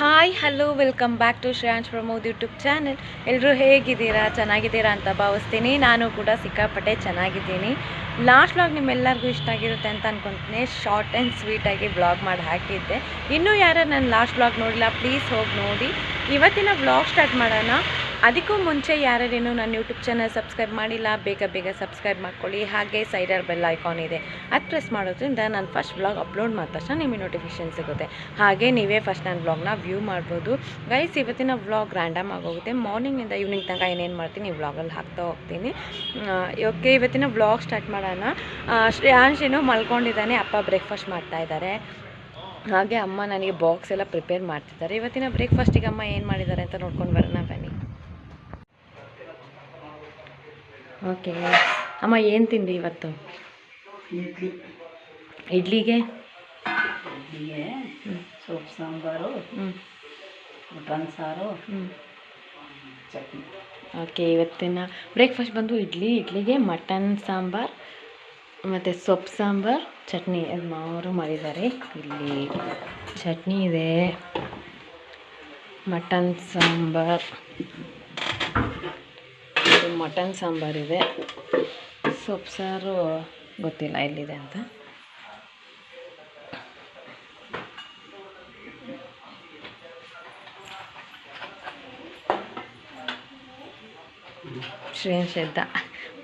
Hi hello welcome back to Shreyansh Pramod YouTube channel ಎಲ್ಲರೂ ಹೇಗಿದ್ದೀರಾ? ಚೆನ್ನಾಗಿದ್ದೀರಾ ಅಂತ ಭಾವಿಸ್ತೀನಿ. ನಾನು ಕೂಡ ಸಿಕ್ಕಾಪಟ್ಟೆ ಚೆನ್ನಾಗಿದ್ದೀನಿ. ಲಾಸ್ಟ್ ವ್ಲಾಗ್ ನಿಮ್ಮೆಲ್ಲರಿಗೂ ಇಷ್ಟ ಆಗಿರುತ್ತೆ ಅಂತ ಅನ್ಕೊತೀನಿ. ಶಾರ್ಟ್ ಆ್ಯಂಡ್ ಸ್ವೀಟಾಗಿ ವ್ಲಾಗ್ ಮಾಡಿ ಹಾಕಿದ್ದೆ. ಇನ್ನೂ ಯಾರು ನನ್ನ ಲಾಸ್ಟ್ ವ್ಲಾಗ್ ನೋಡಿಲ್ಲ ಪ್ಲೀಸ್ ಹೋಗಿ ನೋಡಿ. ಇವತ್ತಿನ ವ್ಲಾಗ್ ಸ್ಟಾರ್ಟ್ ಮಾಡೋಣ. ಅದಕ್ಕೂ ಮುಂಚೆ ಯಾರ್ಯಾರೇನು ನನ್ನ ಯೂಟ್ಯೂಬ್ ಚಾನಲ್ ಸಬ್ಸ್ಕ್ರೈಬ್ ಮಾಡಿಲ್ಲ, ಬೇಗ ಬೇಗ ಸಬ್ಸ್ಕ್ರೈಬ್ ಮಾಡ್ಕೊಳ್ಳಿ. ಹಾಗೆ ಸೈಡರ್ ಬೆಲ್ ಐಕಾನ್ ಇದೆ. ಅದು ಪ್ರೆಸ್ ಮಾಡೋದ್ರಿಂದ ನಾನು ಫಸ್ಟ್ ವ್ಲಾಗ್ ಅಪ್ಲೋಡ್ ಮಾಡಿದ ತಕ್ಷಣ ನಿಮಗೆ ನೋಟಿಫಿಕೇಶನ್ ಸಿಗುತ್ತೆ. ಹಾಗೆ ನೀವೇ ಫಸ್ಟ್ ನನ್ನ ವ್ಲಾಗ್ನ ವ್ಯೂ ಮಾಡ್ಬೋದು. ಗೈಸ್ ಇವತ್ತಿನ ವ್ಲಾಗ್ ರ್ಯಾಂಡಮ್ ಆಗೋಗುತ್ತೆ. ಮಾರ್ನಿಂಗಿಂದ ಈವ್ನಿಂಗ್ ತನಕ ಏನೇನು ಮಾಡ್ತೀನಿ, ಈ ವ್ಲಾಗಲ್ಲಿ ಹಾಕ್ತಾ ಹೋಗ್ತೀನಿ. ಓಕೆ ಇವತ್ತಿನ ವ್ಲಾಗ್ ಸ್ಟಾರ್ಟ್ ಮಾಡೋಣ. ಶ್ರೇಯಾಂಶ್ ಏನೋ ಮಲ್ಕೊಂಡಿದ್ದಾನೆ, ಅಪ್ಪ ಬ್ರೇಕ್ಫಾಸ್ಟ್ ಮಾಡ್ತಾ ಇದ್ದಾರೆ. ಹಾಗೆ ಅಮ್ಮ ನನಗೆ ಬಾಕ್ಸ್ ಎಲ್ಲ ಪ್ರಿಪೇರ್ ಮಾಡ್ತಿದ್ದಾರೆ. ಇವತ್ತಿನ ಬ್ರೇಕ್ಫಾಸ್ಟಿಗೆ ಅಮ್ಮ ಏನು ಮಾಡಿದ್ದಾರೆ ಅಂತ ನೋಡ್ಕೊಂಡು ಬರೋಣ ಬನ್ನಿ ಓಕೆ ಅಮ್ಮ ಏನು ತಿಂಡಿ ಇವತ್ತು? ಇಡ್ಲಿ. ಇಡ್ಲಿಗೆ? ಇಡ್ಲಿಗೆ ಸೊಪ್ಪು ಸಾಂಬಾರು ಹ್ಞೂ ಮಟನ್ ಸಾರು ಹ್ಞೂ ಚಟ್ನಿ. ಓಕೆ ಇವತ್ತಿನ ಬ್ರೇಕ್ಫಾಸ್ಟ್ ಬಂದು ಇಡ್ಲಿ ಇಡ್ಲಿಗೆ ಮಟನ್ ಸಾಂಬಾರ್ ಮತ್ತು ಸೊಪ್ಪು ಸಾಂಬಾರ್ ಚಟ್ನಿ. ಅದು ಮಾವರು ಮಾಡಿದ್ದಾರೆ. ಇಲ್ಲಿ ಚಟ್ನಿ ಇದೆ. ಮಟನ್ ಸಾಂಬಾರ್. ಇದು ಮಟನ್ ಸಾಂಬಾರಿದೆ ಸೊಪ್ಪು ಸಾರು ಗೊತ್ತಿಲ್ಲ ಎಲ್ಲಿದೆ ಅಂತ. ಶ್ರೇಯಂಶ್ ಎದ್ದ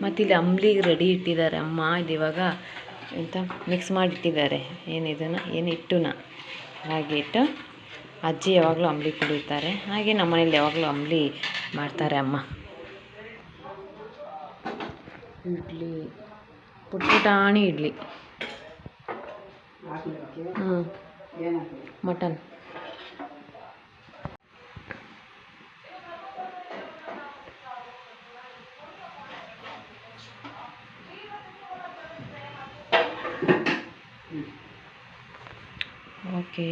ಮತ್ತು ಇಲ್ಲಿ ಅಂಬ್ಲಿಗೆ ರೆಡಿ ಇಟ್ಟಿದ್ದಾರೆ. ಅಮ್ಮ, ಇದು ಇವಾಗ ಎಂತ ಮಿಕ್ಸ್ ಮಾಡಿಟ್ಟಿದ್ದಾರೆ. ಏನಿದನ್ನು ಏನು ಹಿಟ್ಟುನ ಹಾಗೆ ಇಟ್ಟು ಅಜ್ಜಿ ಯಾವಾಗಲೂ ಅಂಬ್ಲಿ ಕುಡಿತಾರೆ ಹಾಗೆ ನಮ್ಮ ಮನೇಲಿ ಯಾವಾಗಲೂ ಅಂಬ್ಲಿ ಮಾಡ್ತಾರೆ ಅಮ್ಮ. ಇಡ್ಲಿ ಪುಟ್ ಪುಟಾಣಿ ಇಡ್ಲಿ. ಹ್ಞೂ ಮಟನ್. ಓಕೆ.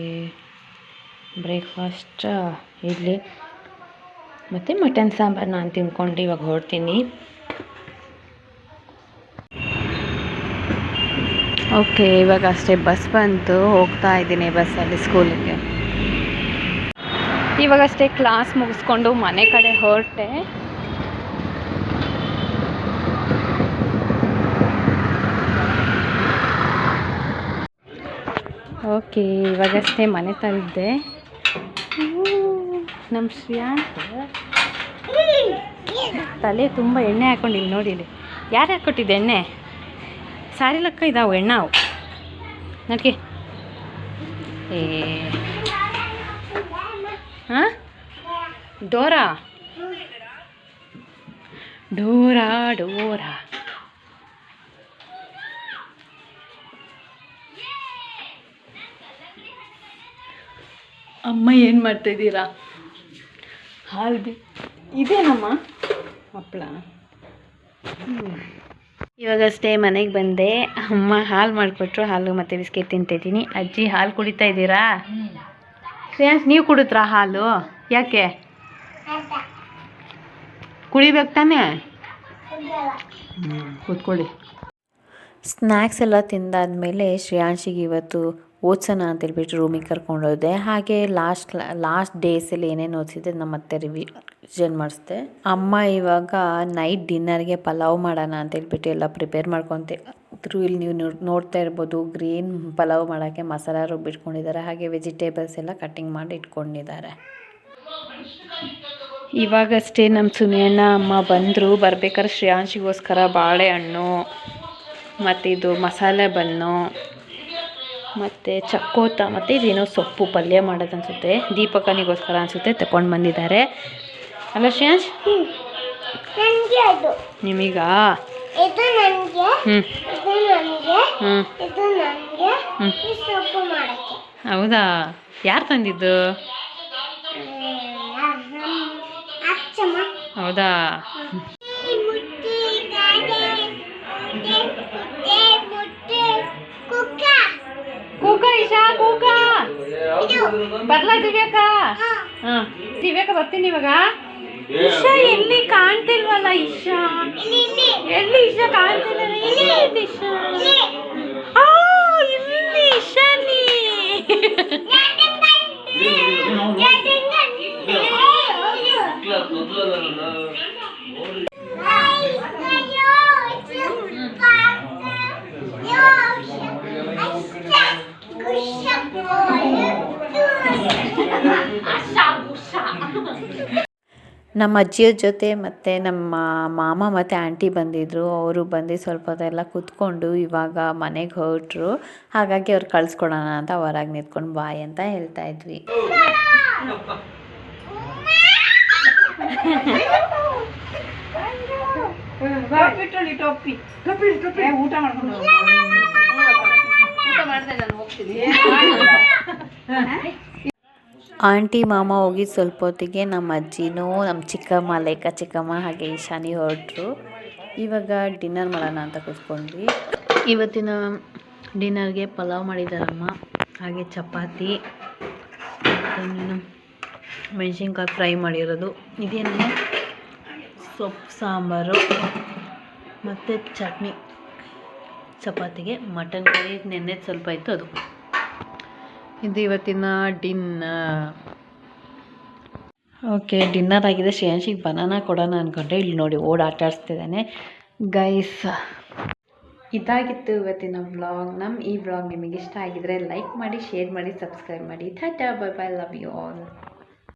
ಬ್ರೇಕ್ಫಾಸ್ಟ್, ಇಡ್ಲಿ. ಮತ್ತು ಮಟನ್ ಸಾಂಬಾರು ನಾನು ತಿನ್ಕೊಂಡು ಇವಾಗ ಹೊರಡ್ತೀನಿ. ಓಕೆ, ಇವಾಗ ಅಷ್ಟೇ ಬಸ್ ಬಂತು, ಹೋಗ್ತಾ ಇದ್ದೀನಿ ಬಸ್ಸಲ್ಲಿ ಸ್ಕೂಲಿಗೆ. ಇವಾಗಷ್ಟೇ ಕ್ಲಾಸ್ ಮುಗಿಸ್ಕೊಂಡು ಮನೆ ಕಡೆ ಹೊರಟೆ. ಓಕೆ ಇವಾಗಷ್ಟೇ ಮನೆ ತಂದಿದ್ದೆ. ನಮ್ಮ ಶ್ರೀಯಾಂತ ತಲೆ ತುಂಬ ಎಣ್ಣೆ ಇಲ್ಲಿ ನೋಡಿ ಇಲ್ಲಿ. ಯಾರ್ಯಾರು ಕೊಟ್ಟಿದ್ದೆ ಎಣ್ಣೆ? ಸಾರಿ ಲೆಕ್ಕ ಇದಾವೆ, ಎಣ್ಣಾವು. ನಡ್ಕೆ. ಏ. ಹಾಂ? ಡೋರಾ? Dora Dora. ಅಮ್ಮ ಏನು ಮಾಡ್ತಾಯಿದ್ದೀರಾ ಹಾಲು ಬಿ ಇದೇನಮ್ಮ? ಹಪ್ಪಳ ಇವಾಗಷ್ಟೇ ಮನೆಗೆ ಬಂದೆ. ಅಮ್ಮ ಹಾಲು ಮಾಡಿಕೊಟ್ರು, ಹಾಲು ಮತ್ತು ಬಿಸ್ಕೆಟ್ ತಿಂತಿದ್ದೀನಿ. ಅಜ್ಜಿ ಹಾಲು ಕುಡಿತಾ ಇದ್ದೀರಾ? ಶ್ರೇಯಾಂಶ್, ನೀವು ಕುಡಿದ್ರಾ ಹಾಲು? ಯಾಕೆ? ಕುಡಿಬೇಕು ತಾನೇ? ಕೂತ್ಕೊಳ್ಳಿ. ಸ್ನ್ಯಾಕ್ಸ್ ಎಲ್ಲ ತಿಂದಾದ್ಮೇಲೆ ಶ್ರೇಯಾಂಶಿಗೆ ಇವತ್ತು ಓದ್ಸೋಣ ಅಂತೇಳ್ಬಿಟ್ಟು ರೂಮಿಗೆ ಕರ್ಕೊಂಡೋದೆ ಹಾಗೆ ಲಾಸ್ಟ್ ಲಾಸ್ಟ್ ಡೇಸಲ್ಲಿ ಏನೇನು ಓದಿಸಿದ್ರೆ ನಮ್ಮ ಮತ್ತೆ ರಿವಿಷನ್ ಮಾಡಿಸ್ದೆ. ಅಮ್ಮ ಇವಾಗ ನೈಟ್ ಡಿನ್ನರ್ಗೆ ಪಲಾವ್ ಮಾಡೋಣ ಅಂತೇಳ್ಬಿಟ್ಟು ಎಲ್ಲ ಪ್ರಿಪೇರ್ ಮಾಡ್ಕೊತೆ ಇದ್ರು ಇಲ್ಲಿ ನೀವು ನೋಡ್- ನೋಡ್ತಾ ಇರ್ಬೋದು ಗ್ರೀನ್ ಪಲಾವ್ ಮಾಡೋಕ್ಕೆ ಮಸಾಲ ರುಬ್ಬಿಟ್ಕೊಂಡಿದ್ದಾರೆ ಹಾಗೆ ವೆಜಿಟೇಬಲ್ಸ್ ಎಲ್ಲ ಕಟ್ಟಿಂಗ್ ಮಾಡಿ ಇಟ್ಕೊಂಡಿದ್ದಾರೆ. ಇವಾಗಷ್ಟೇ ನಮ್ಮ ಸುನಿಯಣ್ಣ, ಅಮ್ಮ ಬಂದರು. ಬರ್ಬೇಕಾದ್ರೆ ಶ್ರೇಯಾಂಶಿಗೋಸ್ಕರ ಬಾಳೆಹಣ್ಣು ಮತ್ತು ಇದು ಮಸಾಲೆ ಬನ್ನು ಮತ್ತು ಚಕ್ಕೋತ ಮತ್ತು ಇದೇನೋ ಸೊಪ್ಪು ಪಲ್ಯ ಮಾಡೋದು ಅನಿಸುತ್ತೆ ದೀಪಕನಿಗೋಸ್ಕರ ಅನಿಸುತ್ತೆ ತಗೊಂಡು ಬಂದಿದ್ದಾರೆ. ಅಲ್ಲ ಶ್ರೇಯಾಂಶ್? ನಿಮಗಾ? ಹೌದಾ? ಯಾರು ತಂದಿದ್ದು? ಹೌದಾ? ಇಶಾ ಕೂಕ ಬರ್ಲಾ ದಿವ್ಯಾಕ ಹಾಂ. ದಿವ್ಯಾಕ ಬರ್ತೀನಿ ಇವಾಗ. ಇಶಾ ಎಲ್ಲಿ ಕಾಣ್ತಿಲ್ವಲ್ಲ ಇಶಾ ಎಲ್ಲಿ ಇಶಾ ಕಾಣ್ತಿಲ್ಲ ಎಲ್ಲಿ ಇಶಾ ನಮ್ಮ ಅಜ್ಜಿಯವ್ರ ಜೊತೆ ಮತ್ತು ನಮ್ಮ ಮಾಮ ಮತ್ತು ಆಂಟಿ ಬಂದಿದ್ದರು ಅವರು ಬಂದು ಸ್ವಲ್ಪ ಹೊತ್ತೆಲ್ಲ ಕೂತ್ಕೊಂಡು ಇವಾಗ ಮನೆಗೆ ಹೊರಟ್ರು. ಹಾಗಾಗಿ ಅವ್ರು ಕಳಿಸ್ಕೊಡೋಣ ಅಂತ ಹೊರಗೆ ನಿಂತ್ಕೊಂಡು ಬಾಯ್ ಅಂತ ಹೇಳ್ತಾ ಇದ್ವಿ. ಊಟ ಮಾಡ್ಕೊಂಡು ಊಟ ಮಾಡಿದೆ ನಾನು ಹೋಗ್ತೀನಿ. ಆಂಟಿ ಮಾಮ ಹೋಗಿ ಸ್ವಲ್ಪ ಹೊತ್ತಿಗೆ ನಮ್ಮ ಅಜ್ಜಿನೂ, ನಮ್ಮ ಚಿಕ್ಕಮ್ಮ, ಲೇಖ ಚಿಕ್ಕಮ್ಮ ಹಾಗೆ ಈಶಾನಿ ಹೊರಟ್ರು. ಇವಾಗ ಡಿನ್ನರ್ ಮಾಡೋಣ ಅಂತ ಕೂತ್ಕೊಂಡ್ವಿ. ಇವತ್ತಿನ ಡಿನ್ನರ್ಗೆ ಪಲಾವ್ ಮಾಡಿದ್ದಾರಮ್ಮ ಹಾಗೆ ಚಪಾತಿ ಮೆಣಸಿನ್ಕಾಯಿ ಫ್ರೈ ಮಾಡಿರೋದು. ಇದೇನೇ ಸೊಪ್ಪು, ಸಾಂಬಾರು, ಮತ್ತು ಚಟ್ನಿ. ಚಪಾತಿಗೆ ಮಟನ್ ಕರಿ ನೆನ್ನೆದು ಸ್ವಲ್ಪ ಇತ್ತು ಅದು. ಇದು ಇವತ್ತಿನ ಡಿನ್ನರ್. ಓಕೆ, ಡಿನ್ನರ್ ಆಗಿದೆ. ಶ್ರೇಯಾಂಶಿಗೆ ಬನಾನ ಕೊಡೋಣ ಅಂದ್ಕೊಂಡೆ ಇಲ್ಲಿ ನೋಡಿ ಓಡ್ ಆಟ ಆಡಿಸ್ತಿದ್ದಾನೆ. ಗೈಸ್, ಇದಾಗಿತ್ತು ಇವತ್ತಿನ ವ್ಲಾಗ್. ನಮ್ಮ ಈ ವ್ಲಾಗ್ ನಿಮಗೆ ಇಷ್ಟ ಆಗಿದ್ರೆ ಲೈಕ್ ಮಾಡಿ, ಶೇರ್ ಮಾಡಿ, ಸಬ್ಸ್ಕ್ರೈಬ್ ಮಾಡಿ. Tata, bye bye, love you all.